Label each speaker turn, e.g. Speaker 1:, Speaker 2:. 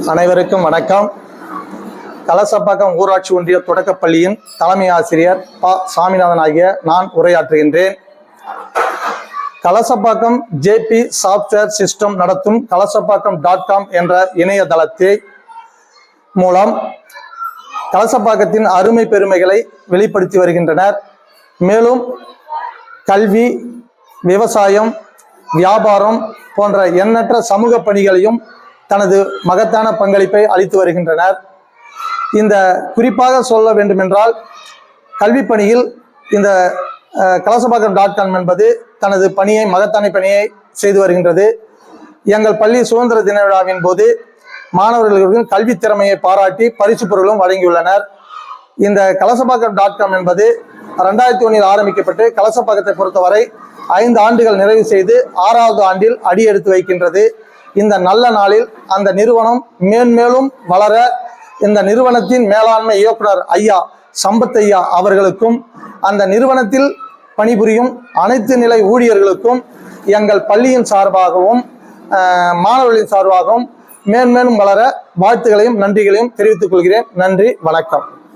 Speaker 1: அனைவருக்கும் வணக்கம். கலசப்பாக்கம் ஊராட்சி ஒன்றிய தொடக்கப்பள்ளியின் தலைமை ஆசிரியர் ப. சாமிநாதன் ஆகிய நான் உரையாற்றுகின்றேன். கலசப்பாக்கம் ஜேபி சாஃப்ட்வேர் சிஸ்டம் நடத்தும் கலசப்பாக்கம் டாட் காம் என்ற இணையதளத்தை மூலம் கலசப்பாக்கத்தின் அருமை பெருமைகளை வெளிப்படுத்தி வருகின்றனர். மேலும் கல்வி விவசாயம் வியாபாரம் போன்ற எண்ணற்ற சமூக பணிகளையும் தனது மகத்தான பங்களிப்பை அளித்து வருகின்றனர். இந்த குறிப்பாக சொல்ல வேண்டுமென்றால் கல்வி பணியில் இந்த கலசபாக்கம் டாட் காம் என்பது தனது பணியை மகத்தான பணியை செய்து வருகின்றது. எங்கள் பள்ளி சுதந்திர தின விழாவின் போது மாணவர்களுக்கும் கல்வி திறமையை பாராட்டி பரிசு பொருளும் வழங்கியுள்ளனர். இந்த கலசபாக்கம் டாட் காம் என்பது ரெண்டாயிரத்தி ஒன்றில் ஆரம்பிக்கப்பட்டு கலசபாக்கத்தை பொறுத்தவரை ஐந்து ஆண்டுகள் நிறைவு செய்து ஆறாவது ஆண்டில் அடியெடுத்து வைக்கின்றது. இந்த நல்ல நாளில் அந்த நிறுவனம் மேன்மேலும் வளர இந்த நிறுவனத்தின் மேலாண்மை இயக்குனர் ஐயா சம்பத் ஐயா அவர்களுக்கும் அந்த நிறுவனத்தில் பணிபுரியும் அனைத்து நிலை ஊழியர்களுக்கும் எங்கள் பள்ளியின் சார்பாகவும் மாணவர்களின் சார்பாகவும் மேன்மேலும் வளர வாழ்த்துக்களையும் நன்றிகளையும் தெரிவித்துக் கொள்கிறேன். நன்றி வணக்கம்.